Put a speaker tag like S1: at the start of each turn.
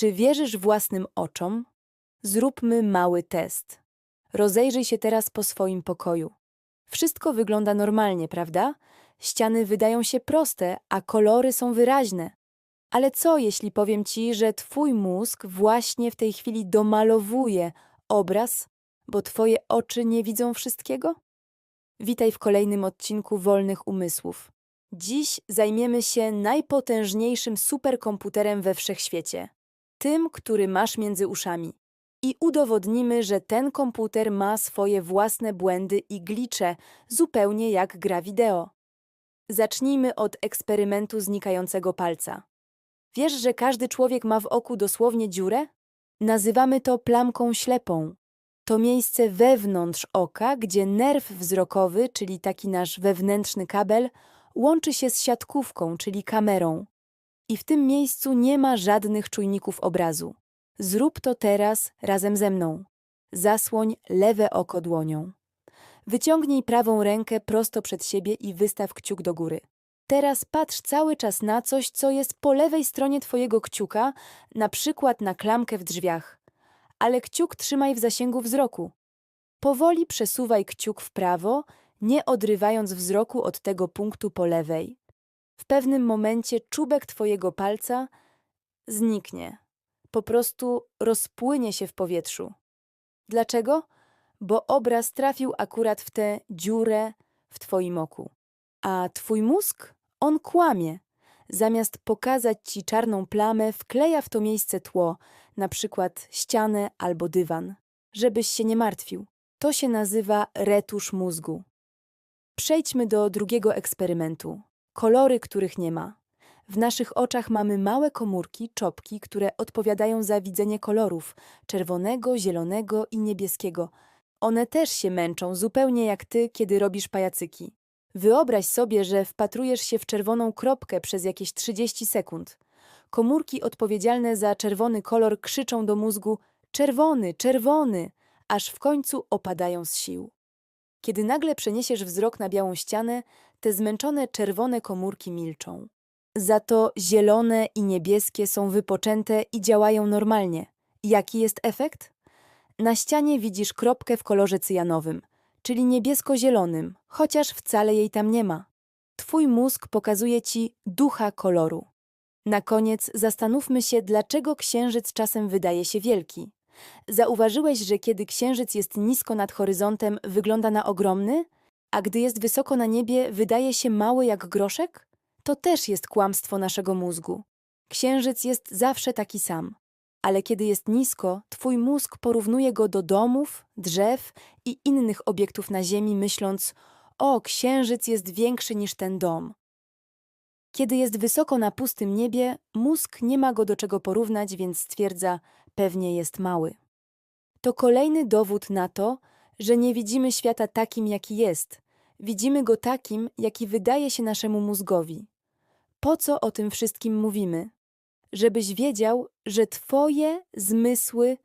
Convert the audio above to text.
S1: Czy wierzysz własnym oczom? Zróbmy mały test. Rozejrzyj się teraz po swoim pokoju. Wszystko wygląda normalnie, prawda? Ściany wydają się proste, a kolory są wyraźne. Ale co, jeśli powiem ci, że twój mózg właśnie w tej chwili domalowuje obraz, bo twoje oczy nie widzą wszystkiego? Witaj w kolejnym odcinku Wolnych Umysłów. Dziś zajmiemy się najpotężniejszym superkomputerem we wszechświecie. Tym, który masz między uszami. I udowodnimy, że ten komputer ma swoje własne błędy i glicze, zupełnie jak gra wideo. Zacznijmy od eksperymentu znikającego palca. Wiesz, że każdy człowiek ma w oku dosłownie dziurę? Nazywamy to plamką ślepą. To miejsce wewnątrz oka, gdzie nerw wzrokowy, czyli taki nasz wewnętrzny kabel, łączy się z siatkówką, czyli kamerą. I w tym miejscu nie ma żadnych czujników obrazu. Zrób to teraz razem ze mną. Zasłoń lewe oko dłonią. Wyciągnij prawą rękę prosto przed siebie i wystaw kciuk do góry. Teraz patrz cały czas na coś, co jest po lewej stronie Twojego kciuka, na przykład na klamkę w drzwiach. Ale kciuk trzymaj w zasięgu wzroku. Powoli przesuwaj kciuk w prawo, nie odrywając wzroku od tego punktu po lewej. W pewnym momencie czubek Twojego palca zniknie. Po prostu rozpłynie się w powietrzu. Dlaczego? Bo obraz trafił akurat w tę dziurę w Twoim oku. A Twój mózg? On kłamie. Zamiast pokazać Ci czarną plamę, wkleja w to miejsce tło, na przykład ścianę albo dywan, żebyś się nie martwił. To się nazywa retusz mózgu. Przejdźmy do drugiego eksperymentu. Kolory, których nie ma. W naszych oczach mamy małe komórki, czopki, które odpowiadają za widzenie kolorów czerwonego, zielonego i niebieskiego. One też się męczą, zupełnie jak ty, kiedy robisz pajacyki. Wyobraź sobie, że wpatrujesz się w czerwoną kropkę przez jakieś 30 sekund. Komórki odpowiedzialne za czerwony kolor krzyczą do mózgu: Czerwony, czerwony, aż w końcu opadają z sił. Kiedy nagle przeniesiesz wzrok na białą ścianę, te zmęczone czerwone komórki milczą. Za to zielone i niebieskie są wypoczęte i działają normalnie. Jaki jest efekt? Na ścianie widzisz kropkę w kolorze cyjanowym, czyli niebiesko-zielonym, chociaż wcale jej tam nie ma. Twój mózg pokazuje ci ducha koloru. Na koniec zastanówmy się, dlaczego księżyc czasem wydaje się wielki. Zauważyłeś, że kiedy księżyc jest nisko nad horyzontem, wygląda na ogromny, a gdy jest wysoko na niebie, wydaje się mały jak groszek? To też jest kłamstwo naszego mózgu. Księżyc jest zawsze taki sam. Ale kiedy jest nisko, twój mózg porównuje go do domów, drzew i innych obiektów na Ziemi, myśląc: O, księżyc jest większy niż ten dom. Kiedy jest wysoko na pustym niebie, mózg nie ma go do czego porównać, więc stwierdza: pewnie jest mały. To kolejny dowód na to, że nie widzimy świata takim, jaki jest. Widzimy go takim, jaki wydaje się naszemu mózgowi. Po co o tym wszystkim mówimy? Żebyś wiedział, że Twoje zmysły